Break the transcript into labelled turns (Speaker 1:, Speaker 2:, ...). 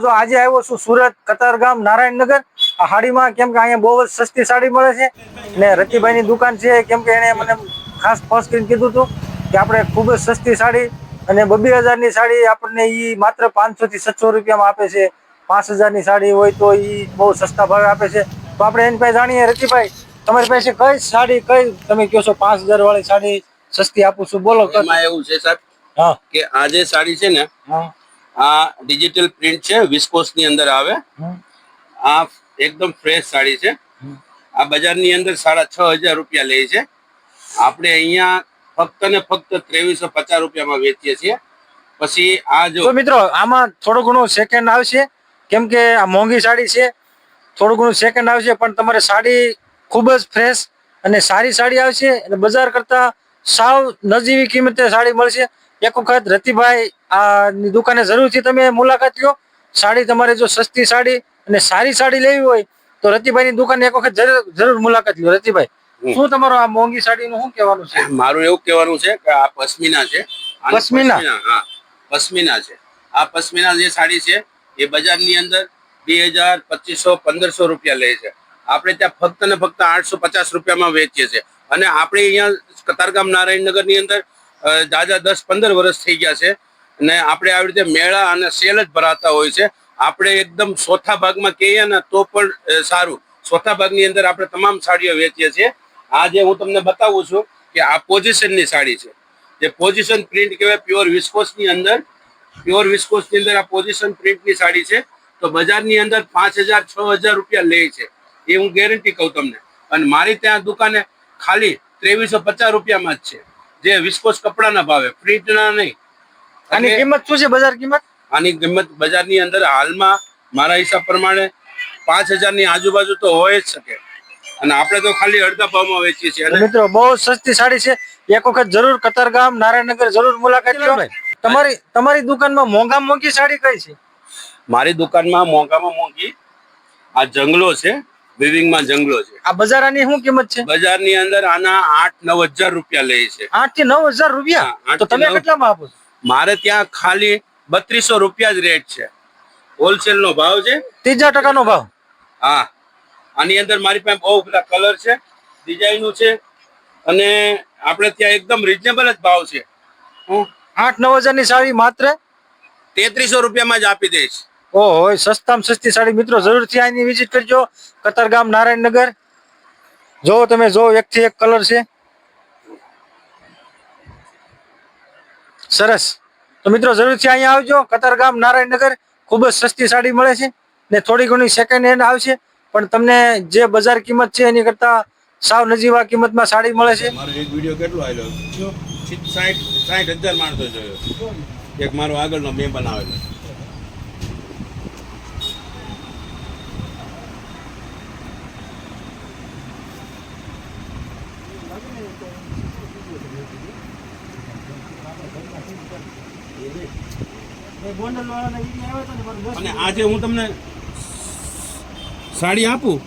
Speaker 1: જો આજે આવ્યો છું સુરત કતારગામ નારાયણનગર. આ સાડીમાં કેમ કે અહીંયા બહુ જ સસ્તી સાડી મળે છે. ને રતિભાઈની દુકાન છે કેમ કે એને મને ખાસ ફર્સ્ટ કરીને કીધું હતું કે આપણે ખૂબ જ સસ્તી સાડી અને બબ્બે હજારની સાડી આપણને એ માત્ર પાંચસો થી છસો રૂપિયામાં આપે છે. પાંચ હજારની સાડી હોય તો એ બહુ સસ્તા ભાવે આપે છે. તો આપણે એની પાસે જાણીએ રતિભાઈ તમારી પાસે કઈ સાડી કઈ તમે કહો છો પાંચ હજાર વાળી સાડી સસ્તી આપું છું બોલો.
Speaker 2: એમાં એવું છે સાહેબ
Speaker 1: હા.
Speaker 2: કે આ જે સાડી છે ને
Speaker 1: હા.
Speaker 2: આ ડિજિટલ પ્રિન્ટ છે વિસ્કોસની અંદર આવે. આ એકદમ ફ્રેશ સાડી છે. આ બજારની અંદર સાડા છ હજાર રૂપિયા લે છે. આપણે અહીંયા ફક્ત ને ફક્ત ત્રેવીસો પચાસ રૂપિયામાં વેચીએ છીએ. પછી આ જો
Speaker 1: મિત્રો આમાં થોડું ઘણું સેકન્ડ આવશે. કેમ કે આ મોંઘી સાડી છે થોડું ઘણું સેકન્ડ આવશે પણ તમારે સાડી ખૂબ જ ફ્રેશ અને સારી સાડી આવશે અને બજાર કરતા સાવ નજીવી કિંમતે સાડી મળશે. એક વખત રતિભાઈ આ ની દુકાને જરૂરથી તમે મુલાકાત લો સાડી તમારે જો સસ્તી સાડી અને સારી સાડી લેવી હોય તો રતિભાઈની દુકાને એક વખત જરૂર જરૂર મુલાકાત લો રતિભાઈ શું તમારો આ મોંઘી સાડીનું શું કહેવાનું છે?
Speaker 2: મારું એવું કહેવાનું છે કે આ પશ્મિના છે.
Speaker 1: પશ્મિના?
Speaker 2: હા પશ્મિના છે. આ પશ્મિના જે સાડી છે એ બજારની અંદર બે હજાર પચીસો પંદરસો રૂપિયા લે છે. આપણે ત્યાં ફક્ત ને ફક્ત આઠસો પચાસ રૂપિયામાં વેચીએ છીએ. અને આપણે અહીંયા કતારગામ નારાયણનગરની અંદર જાજા દસ પંદર વર્ષ થઈ ગયા છે અને આપણે આવી રીતે મેળા અને સેલ જ ભરાતા હોય છે. આપણે એકદમ ચોથા ભાગમાં કહીએ ને તો પણ સારું. ચોથા ભાગની અંદર આપણે તમામ સાડીઓ વેચીએ છીએ. આ જે હું તમને બતાવું છું કે આ પોઝિશનની સાડી છે. જે પોઝિશન પ્રિન્ટ કહેવાય પ્યોર વિસ્કોસની અંદર. પ્યોર વિસ્કોસની અંદર આ પોઝિશન પ્રિન્ટની સાડી છે. તો બજારની અંદર પાંચ હજાર, છ હજાર રૂપિયા લે છે. એ હું ગેરંટી કહું તમને. અને મારી ત્યાં દુકાને ખાલી ત્રેવીસો પચાસ રૂપિયામાં જ છે. જે વિસ્કોસ કપડાના ભાવે પ્રિન્ટના નહીં.
Speaker 1: આની કિંમત શું છે બજાર કિંમત?
Speaker 2: આની કિંમત બજારની અંદર હાલમાં મારા હિસાબ પ્રમાણે પાંચ હજારની આજુબાજુ તો હોય જ શકે. અને આપણે તો ખાલી અડધા ભાવમાં વેચીએ છીએ.
Speaker 1: મિત્રો બહુ સસ્તી સાડી છે. એક વખત જરૂર કતારગામ નારાયણનગર જરૂર મુલાકાત લો. તમારી તમારી દુકાનમાં મોંઘા મોંઘી સાડી કઈ છે?
Speaker 2: મારી દુકાનમાં મોંઘામાં મોંઘી આ જંગલો છે. વિવિંગમાં જંગલો છે.
Speaker 1: આ બજારાની શું કિંમત છે?
Speaker 2: બજારની અંદર આના આઠ નવ હજાર રૂપિયા લે છે.
Speaker 1: આઠથી નવ હજાર રૂપિયા? તો તમે. કેટલામાં આપો
Speaker 2: મારે ત્યાં ખાલી બત્રીસો રૂપિયા જ રેટ છે. હોલસેલ નો ભાવ છે.
Speaker 1: ત્રીજા ટકા નો ભાવ?
Speaker 2: હા. આની અંદર મારી પાસે બહુ બધા કલર છે ડિઝાઇનો છે અને આપણે ત્યાં એકદમ રિઝનેબલ જ ભાવ છે. હું
Speaker 1: આઠ નવ હજારની સાડી માત્ર
Speaker 2: તેત્રીસો રૂપિયામાં જ આપી દઈશ.
Speaker 1: ઓહો સસ્તામાં સસ્તી સાડી મિત્રો જરૂરથી આની વિઝિટ કરજો. કતારગામ નારાયણનગર. જો તમે જો એક થી એક કલર છે. સરસ. તો મિત્રો જરૂરથી અહીંયા આવજો. કતારગામ નારાયણનગર. ખૂબ જ સસ્તી સાડી મળે છે ને થોડી ઘણી સેકન્ડ હેન્ડ આવશે. પણ તમને જે બજાર કિંમત છે એની કરતા સાવ નજીવા કિંમતમાં સાડી મળે છે.
Speaker 2: મારો એક વીડિયો કેટલો આવ્યો સાઠ સાઠ હજાર માણસો જોયો. એક મારો આગળનો મેં બનાવેલો. અને આજે હું તમને સાડી આપું?